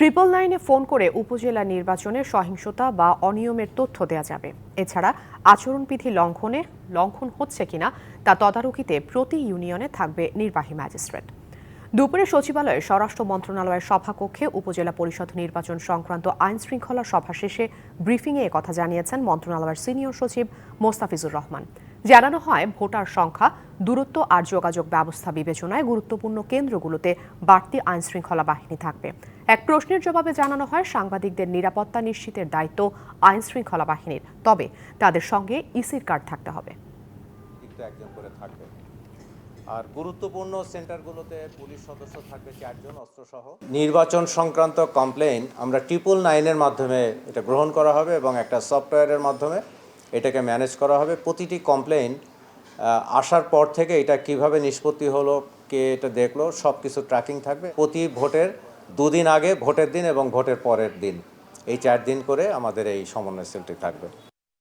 Triple নাইনে phone করে উপজেলা নির্বাচনে সহিংসতা বা অনিয়মের তথ্য দেওয়া যাবে। এছাড়া আচরণবিধি লঙ্ঘনে, লঙ্ঘন হচ্ছে কিনা তা তদারকিতে প্রতি ইউনিয়নে থাকবে নির্বাহী ম্যাজিস্ট্রেট। দুপুরে সচিবালয়ে স্বরাষ্ট্র মন্ত্রণালয়ের সভাকক্ষে উপজেলা পরিষদ নির্বাচন সংক্রান্ত আইন শৃঙ্খলা সভা শেষে ব্রিফিংয়ে কথা জানিয়েছেন মন্ত্রণালয়ের সিনিয়র সচিব মোস্তাফিজুর রহমান। জানানো হয়, ভোটার সংখ্যা, দূরত্ব আর যোগাযোগ ব্যবস্থা বিবেচনায় গুরুত্বপূর্ণ কেন্দ্রগুলোতে বাড়তি আইন শৃঙ্খলা বাহিনী থাকবে। এক প্রশ্নের জবাবে জানানো হয়, সাংবাদিকদের নিরাপত্তা নিশ্চিতের দায়িত্ব আইন শৃঙ্খলা বাহিনীর। তবে তাদের সঙ্গে ইসির কার্ড থাকতে হবে। একজন করে থাকবে। আর গুরুত্বপূর্ণ সেন্টারগুলোতে পুলিশ সদস্য থাকবে চারজন, অস্ত্রসহ। নির্বাচন সংক্রান্ত কমপ্লেন আমরা ট্রিপল নাইনের মাধ্যমে এটা গ্রহণ করা হবে এবং একটা সফটওয়্যারের মাধ্যমে এটাকে ম্যানেজ করা হবে। প্রতিটি কমপ্লেন আসার পর থেকে এটা কীভাবে নিষ্পত্তি হলো, কে এটা দেখল সব কিছু ট্র্যাকিং থাকবে। প্রতি ভোটের দুদিন আগে, ভোটের দিন এবং ভোটের পরের দিন, এই চার দিন করে আমাদের এই সমন্বয় সেলটি থাকবে।